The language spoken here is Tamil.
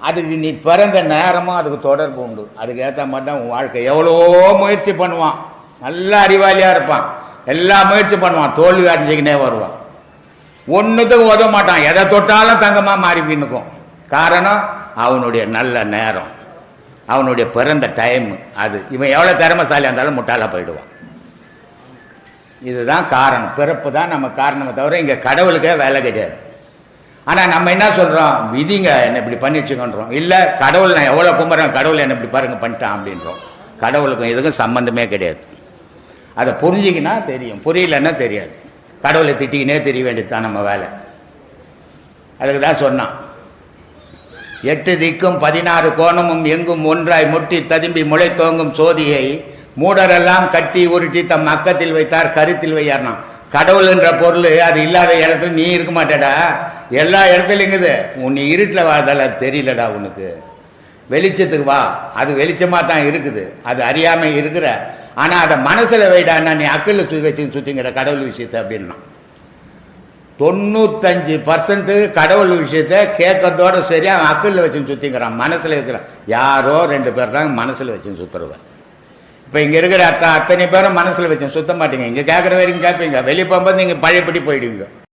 அதுக்கு நீ பிறந்த நேரமும் அதுக்கு தொடர்பு உண்டு. அதுக்கு ஏற்ற மாதிரி தான் உன் வாழ்க்கை. எவ்வளோ முயற்சி பண்ணுவான். நல்ல அறிவாளியாக இருப்பான். எல்லா முயற்சி பண்ணுவான். தோல்வி அடைஞ்சிக்கினே வருவான். ஒன்றுத்துக்கு உதவ மாட்டான். எதை தொட்டாலும் தங்கமாக மாறி பின்னுக்கும் காரணம் அவனுடைய நல்ல நேரம். அவனுடைய பிறந்த டைம் அது. இவன் எவ்வளோ திறமைசாலியாக இருந்தாலும் முட்டாளாக போயிடுவான். இதுதான் காரணம். பிறப்பு தான் நம்ம காரணமே தவிர இங்கே கடவுளுக்கே வேலை கிடையாது. ஆனால் நம்ம என்ன சொல்கிறோம் விதிங்க என்னை இப்படி பண்ணிடுச்சுங்கன்றோம் இல்லை கடவுள் நான் எவ்வளோ கும்பிட்றேன் கடவுள் என்னை இப்படி பாருங்க பண்ணிட்டான் அப்படின்றோம். கடவுளுக்கும் இதுக்கும் சம்மந்தமே கிடையாது. அதை புரிஞ்சிக்கினா தெரியும். புரியலன்னா தெரியாது. கடவுளை திட்டிக்கினே தெரிய வேண்டியது தான் நம்ம வேலை. அதுக்கு தான் சொன்னான். எட்டு திக்கும் பதினாறு கோணமும் எங்கும் ஒன்றாய் முட்டி ததும்பி முளை தோங்கும் சோதியை மூடரெல்லாம் கட்டி உருட்டி தம் அக்கத்தில் வைத்தார் கருத்தில் வையார்னா கடவுள் என்ற பொருள் அது இல்லாத இடத்துல நீ இருக்க மாட்டேடா. எல்லா இடத்துலையும் இருக்குது. உன்னை இருட்டில் வாழ்தால தெரியலடா உனக்கு. வெளிச்சத்துக்கு வா. அது வெளிச்சமாக தான் இருக்குது. அது அறியாமல் இருக்கிற. ஆனால் அதை மனசில் வைடான்னா நீ அக்கில் சுற்றி வச்சு சுற்றிங்கிற கடவுள் விஷயத்தை அப்படின்னா. தொண்ணூத்தஞ்சு பர்சன்ட்டு கடவுள் விஷயத்த கேட்கறதோட சரி அவன் அக்கல்ல வச்சு சுற்றிக்கிறான் மனசில் வைக்கிறான் யாரோ ரெண்டு பேர் தான் மனசில் வச்சு சுற்றுருவேன் இப்போ இங்கே இருக்கிற அத்த அத்தனை பேரும் மனசில் வச்சு சுத்த மாட்டீங்க. இங்கே கேட்குற வரைக்கும் கேட்பீங்க வெளியே போகும்போது நீங்கள் பழையப்படி போயிடுவீங்க.